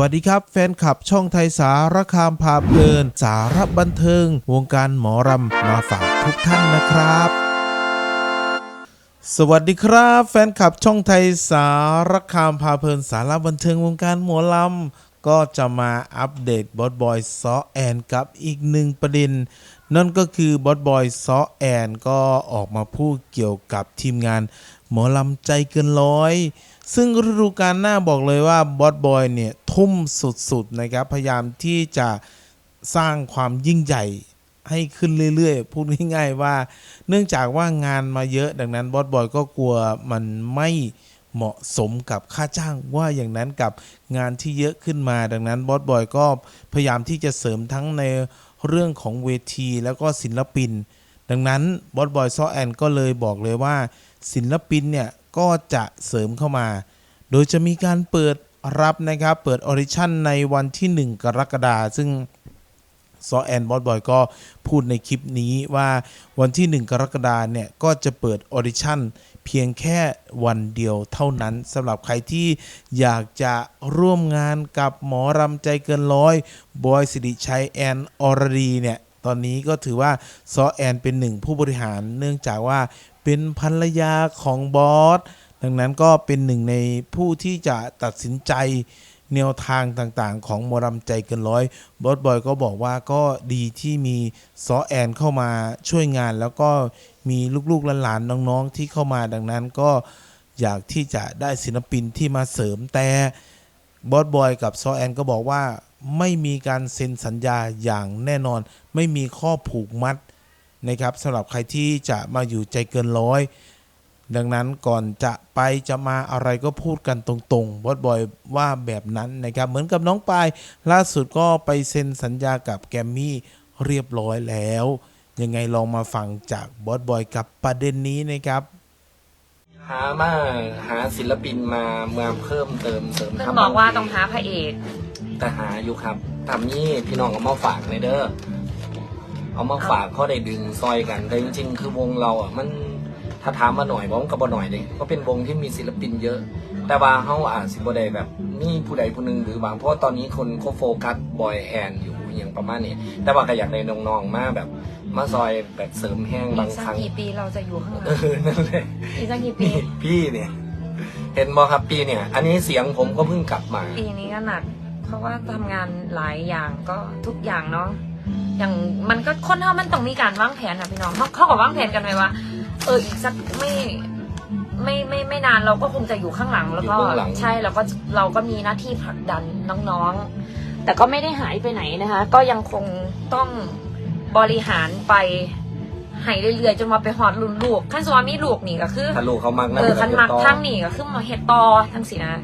วัสดีครับ แฟนคลับช่องไทยสารคามพาเพลิน สารบันเทิง วงการหมอรำมาฝากทุกท่านนะครับสวัสดีครับ แฟนคลับช่องไทยสารคามพาเพลินสารบันเทิงวงการหมอลำก็จะมาอัปเดตบอสบอยซอแอนกับอีกหนึ่งประเด็น นั่นก็คือบอสบอยซอแอนก็ออกมาพูดเกี่ยวกับทีมงานหมอลำใจเกินร้อย ซึ่งฤดูกาลหน้าบอกเลยว่าบอสบอยเนี่ย ทุ่มสุดๆนะครับ พยายามที่จะสร้างความยิ่งใหญ่ให้ขึ้นเรื่อยๆ พูดง่ายๆว่า เนื่องจากว่างานมาเยอะดังนั้นบอสบอยก็กลัวมันไม่เหมาะสมกับค่าจ้างว่าอย่างนั้นกับงานที่เยอะขึ้นมา ดังนั้นบอสบอยก็พยายามที่จะเสริมทั้งในเรื่องของเวทีแล้วก็ศิลปิน ดังนั้นบอสบอยซอแอนก็เลยบอกเลยว่า ศิลปินเนี่ย ก็จะเสริมเข้ามา โดยจะมีการเปิดรับนะครับ เปิดออดิชั่นในวันที่ 1 กรกฎาคมซึ่งซอแอนบอสบอยก็พูดในคลิปนี้ว่าวันที่ 1 กรกฎาเนี่ย ก็จะเปิดออดิชั่นเพียงแค่วันเดียวเท่านั้นสำหรับใครที่อยากจะร่วมงานกับหมอรำใจเกินร้อยบอยสิริชัยแอนอรดีเนี่ย ตอนนี้ก็ถือว่าซอแอนเป็นหนึ่งผู้บริหารเนื่องจากว่า เป็นภรรยาของบอส ดังนั้นก็เป็นหนึ่งในผู้ที่จะตัดสินใจแนวทางต่างๆ ของมอรำใจเกินร้อยบอสบอยก็บอกว่าก็ดีที่มีซอแอนเข้ามาช่วยงาน แล้วก็มีลูกๆหลานๆน้องๆที่เข้ามาดังนั้นก็อยากที่จะได้ศิลปินที่มาเสริมแต่บอสบอยกับซอแอนก็บอกว่าไม่มีการเซ็นสัญญาอย่างแน่นอน ไม่มีข้อผูกมัด นะครับสำหรับใครที่จะมาอยู่ใจเกินร้อย ดังนั้นก่อนจะไปจะมาอะไรก็พูดกันตรงๆบอสบอยว่าแบบนั้นนะครับเหมือนกับน้องปายล่าสุดก็ไปเซ็นสัญญากับแกรมมี่เรียบร้อยแล้ว ยังไงลองมาฟังจากบอสบอยกับประเด็นนี้นะครับหามาหาศิลปินมามาเพิ่มเติมเสริมเพิ่งทัพบอกว่าบเพลต้องหาพระเอกแต่หาอยู่ครับทำนี่พี่น้องเอามาฝากในเด้อ เอามาฝากเขาได้ดึงซอยกันแต่จริง ๆ คือวงเราอะมันถ้าถามมาหน่อยบอกก็บ่หน่อยเลยก็เป็นวงที่มีศิลปินเยอะ แต่ว่าเขาอาจสิบ่ได้แบบนี่ผู้ใดผู้หนึ่งหรือบางเพราะว่าตอนนี้คนเขาโฟกัสบอยแอนอยู่อย่างประมาณนี้ แต่ว่าก็อยากได้น้องๆมาแบบมาซอยแบบเสริมแห้งอีบางกสัคกรั้งกี่ปีเราจะอยู่ข้างหลัเองอนั่นแหละอีกสักกี่ปีนี่พี่เนี่ย เห็นบอครับปีเนี่ย อันนี้เสียงผมก็เพิ่งกลับมา ปีนี้ก็หนัก เพราะว่าทำงานหลายอย่างก็ทุกอย่างเนาะ อย่างมันก็คนเท่ามันต้องมีการวางแผนนะพี่น้องเขาเขาก็วางแผนกันไว้ว่า เอออีกสักไม่ไม่ไม่ไม่นานเราก็คงจะอยู่ข้างหลังแล้วก็อยู่เบื้องหลัง ใช่เราก็เราก็มีหน้าที่ผลักดันน้องๆ แต่ก็ไม่ได้หายไปไหนนะคะ ก็ยังคงต้องบริหารไปให้เรื่อยๆจนมาไปหอดรุ่นลูกขั้นสวามีลูกนี่ก็คือถ้าลูกเขามักนะเออคันมักต่อทั้งนี่ก็คือมาเฮ็ดต่อทั้งสินะ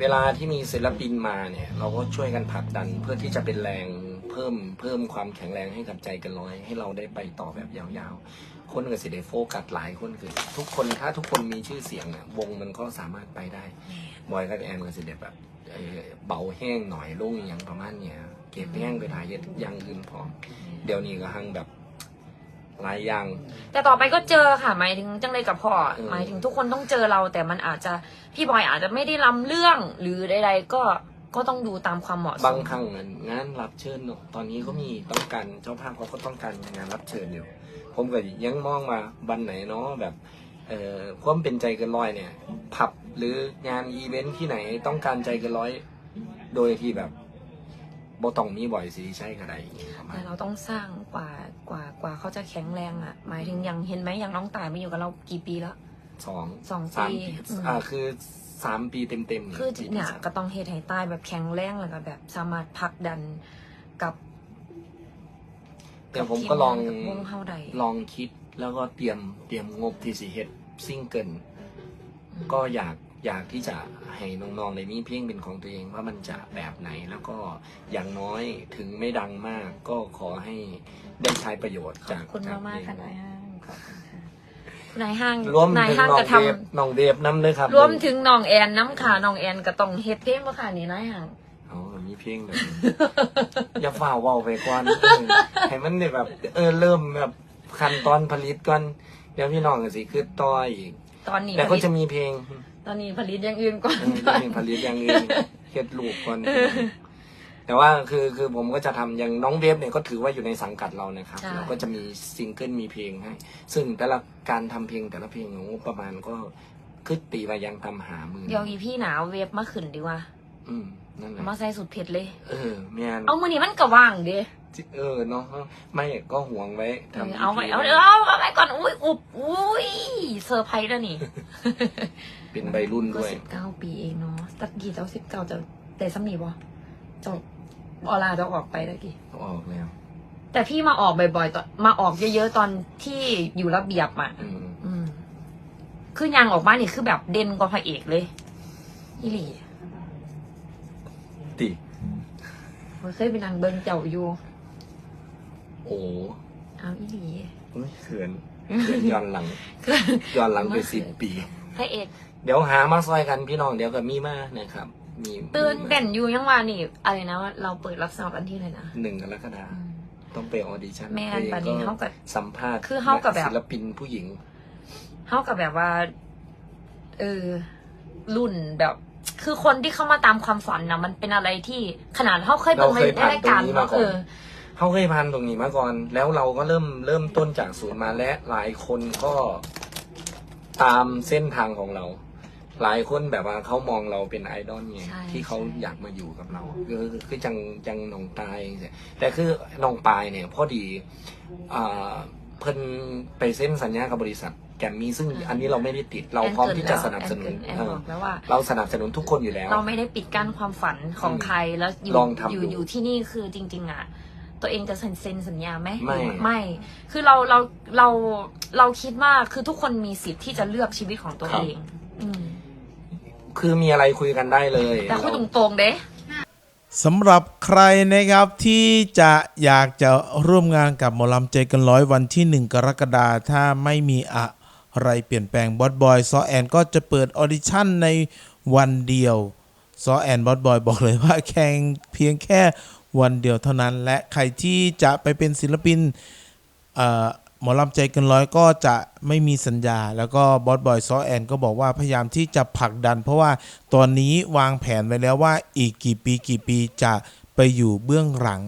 เวลาที่มีศิลปินมาเนี่ย เราก็ช่วยกันผลักดันเพื่อที่จะเป็นแรงเพิ่มเพิ่มความแข็งแรงให้กับใจกันร้อย ให้เราได้ไปต่อแบบยาวๆ คนก็สิได้โฟกัสหลายคนคือ ทุกคนถ้าทุกคนมีชื่อเสียงอะวงมันก็สามารถไปได้บอยกับแอนก็สิได้แบบเอ่อเบาแห้งหน่อยลงอหย่างประมาณเนี้ยเก็บแห้งไปถ่ายเฮ็ดอย่างอื่นพร้อมเดี๋ยวนี้ก็หังแบบหลายอย่าง แต่ต่อไปก็เจอค่ะหมายถึงจังเลยกับพ่อเออหมายถึงทุกคนต้องเจอเรา แต่มันอาจจะพี่บอยอาจจะไม่ได้ลำเรื่องหรือใดๆก็ ก็ต้องดูตามความเหมาะสบางมครั้งอะงานรับเชิญเนอะตอนนี้ก็มีต้องการเจ้าภาพเขาก็ต้องการงานรับเชิญอยู่ ผมก็ยังมองมาบันไหนเนาะแบบเอ่อความเป็นใจเกินร้อยเนี่ยผับหรืองานอีเวนท์ที่ไหนต้องการใจเกินร้อยโดยที่แบบบ่ต้องมีบ่อยสิใช่ก็ได้ประมาณ แต่เราต้องสร้างกว่ากว่ากว่าเขาจะแข็งแรงอะ หมายถึงอย่างเห็นไหมอย่างน้องต่ายมาอยู่กับเรากี่ปีแล้วสองสองสามปีปีอืม อ่าคือ สามปีเต็มเต็มๆคือปีที่เนี่ยสามก็ต้องเฮ็ดให้ตายแบบแข็งแรงแล้วก็แบบสามารถผลักดันกับเดี๋ยวผมก็ลองกับวงเฮาใดลองคิดแล้วก็เตรียมเตรียมงบที่สิเฮ็ดซิงเกิลก็อยากอยากที่จะให้น้องๆในมีเพลงเป็นของตัวเองว่ามันจะแบบไหนแล้วก็อย่างน้อยถึงไม่ดังมาก ก็ขอให้ได้ใช้ประโยชน์ขอจากบคุณจมากมากเพลๆค่ะงนายห้างขอบคุณค่ะ นายห้างรวมนายถึงห้างน้องก็ทเดฟน้องเดฟน้ำด้วยครับำรวมถึงน้องแอนน้ำค่ะน้องแอนก็ต้องเฮ็ดเพลงบ่ค่ะนี่นายห้าง อ๋อมีเพลงเลยอย่าฝ่าเว่าไปก่อนเออให้มันเนี่ยแบบ เออเริ่มแบบขั้นตอนผลิตก่อนเดี๋ยวพี่น้องก็สิคือต่ออีก ตอนนี้แต่ผก็ลิตจะมีเพลงตอนนี้ผลิตอย่างอื่นก่อน เออจะมีผลิตอย่างอื่นเฮ็ดลูกก่อน แต่ว่าคือคือผมก็จะทำอย่างน้องเวฟเนี่ยก็ถือว่าอยู่ในสังกัดเรานะครับ ใช่ เราก็จะมีซิงเกิลมีเพลงให้ ซึ่งแต่ละการทำเพลงแต่ละเพลงของงบประมาณก็คือตีละยังทำหามือเดี๋ยวอีพี่หนาวเวฟมาขึ้นดีกว่าอืมนั่นแหละมาใส่สุดเผ็ดเลย เออแม่นเอามือนี้มันก็ว่างเด้เออเนาะไม่ก็ห่วงไว้ทำ เอาไว้ EP เอาเอาเอาเอาไว้ก่อนอุ้ยอุบอุ้ยเซอร์ไพรส์แล้วนี่ เป็นใบรุ่นก็ด้วย สิบเก้าปีเองเนาะตะกี้เจ้าสิบเก้าจะแต่สำนีบ่เจ้าออลาเจ้าออกไปตะกี้ออกแล้วแต่พี่มาออกบ่อยๆตอนมาออกเยอะๆตอนที่อยู่ระเบียบอะ อืมอืม คือยังออกมานี่คือแบบเด่นกว่าพระเอกเลยอีหลีติมันเคยเป็นนางเบิงเจ้าอยู่โอ้เอาอีหลีไม่เขินเขินย้อนหลังคือย้อนหลังไปสิบปี พระเอก เดี๋ยวหามาซอยกันพี่น้องเดี๋ยวกับมีมานะครับ มีตื่นเด่นอยู่ยังว่านี่อะไรนะว่าเราเปิดรับสมัครกันที่เลยนะ หนึ่งกรกฎาคอืมมต้องไปออดิชั่นแม่นบัดนี้เขาก็สัมภาษณ์คือเขาก็แบบศิลปินผู้หญิงเท่ากับแบบว่า เออ รุ่นแบบ คือคนที่เข้ามาตามความฝันนะมันเป็นอะไรที่ขนาดเขาเคยเราเปิเคยดในผ่านรายการตรงนี้มาเนาะก่อนเออเขาเคยผ่านตรงนี้มาก่อน แล้วเราก็เริ่มเริ่มต้นจากศูนย์มาและหลายคนก็ตามเส้นทางของเรา หลายคนแบบว่าเขามองเราเป็นไอดอลไงใช่ที่เขาใช่ อยากมาอยู่กับเราคือคือจังจังหนองตายเนี่ยแต่คือหนองปลายเนี่ยพอดีอ่าเพิ่นไปเส้นสัญญากับบริษัทแกมมี่ซึ่งอันนี้เราไม่ได้ติดเราพร้อมที่จะสนับสนุนแอนเอเกิอบอกแล้วว่า เราสนับสนุนทุกคนอยู่แล้ว เราไม่ได้ปิดกั้นความฝันของใครแล้วอยู่ลองทำอยู่ดูอยู่ที่นี่คือจริง ๆ อะ ตัวเองจะเซ็นเซ็นสัญญาไหมไม่ ไม่ คือเราเราเราเราคิดว่าคือทุกคนมีสิทธิ์ที่จะเลือกชีวิตของตัวเอง อืม คือมีอะไรคุยกันได้เลย แต่พูดตรงๆเด้สำหรับใครนะครับที่จะอยากจะร่วมงานกับหมอลำใจเกันร้อยวันที่ 1 กรกฎาคมถ้าไม่มีอะไรเปลี่ยนแปลงบอสบอยซอแอนก็จะเปิดออดิชั่นในวันเดียวซอแอนบอสบอยบอกเลยว่าแข่งเพียงแค่วันเดียวเท่านั้น และใครที่จะไปเป็นศิลปินเอ่อ หมอลำใจเกินร้อยก็จะไม่มีสัญญา แล้วก็บอสบอยซอแอนก็บอกว่าพยายามที่จะผลักดัน เพราะว่าตอนนี้วางแผนไว้แล้วว่าอีกกี่ปีกี่ปีจะไปอยู่เบื้องหลัง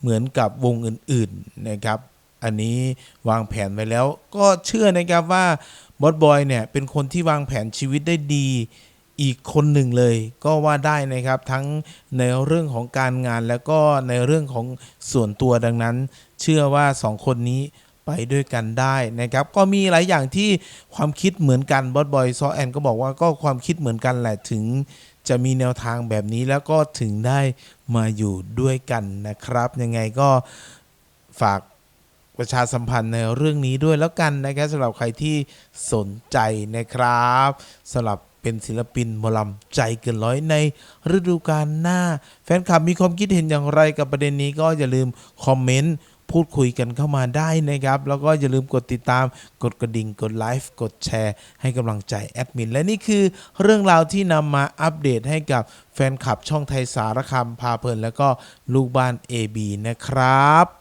เหมือนกับวงอื่นๆนะครับ อันนี้วางแผนไว้แล้ว ก็เชื่อนะครับว่าบอสบอยเนี่ยเป็นคนที่วางแผนชีวิตได้ดีอีกคนหนึ่งเลยก็ว่าได้นะครับทั้งในเรื่องของการงานแล้วก็ในเรื่องของส่วนตัวดังนั้น เชื่อว่าสองคนนี้ ไปด้วยกันได้นะครับ ก็มีหลายอย่างที่ความคิดเหมือนกันบอสบอยซอแอนก็บอกว่าก็ความคิดเหมือนกันแหละถึงจะมีแนวทางแบบนี้แล้วก็ถึงได้มาอยู่ด้วยกันนะครับ ยังไงก็ฝากประชาสัมพันธ์ในเรื่องนี้ด้วยแล้วกันนะครับสำหรับใครที่สนใจนะครับสำหรับเป็นศิลปินมอลำใจเกินร้อยในฤดูกาลหน้า แฟนคลับมีความคิดเห็นอย่างไรกับประเด็นนี้ก็อย่าลืมคอมเมนต์ พูดคุยกันเข้ามาได้นะครับ แล้วก็อย่าลืมกดติดตาม กดกระดิ่ง กดไลฟ์กดแชร์ ให้กำลังใจแอดมิน และนี่คือเรื่องราวที่นำมาอัปเดตให้กับแฟนคลับช่องไทยสารคามพาเพลิน แล้วก็ลูกบ้าน AB นะครับ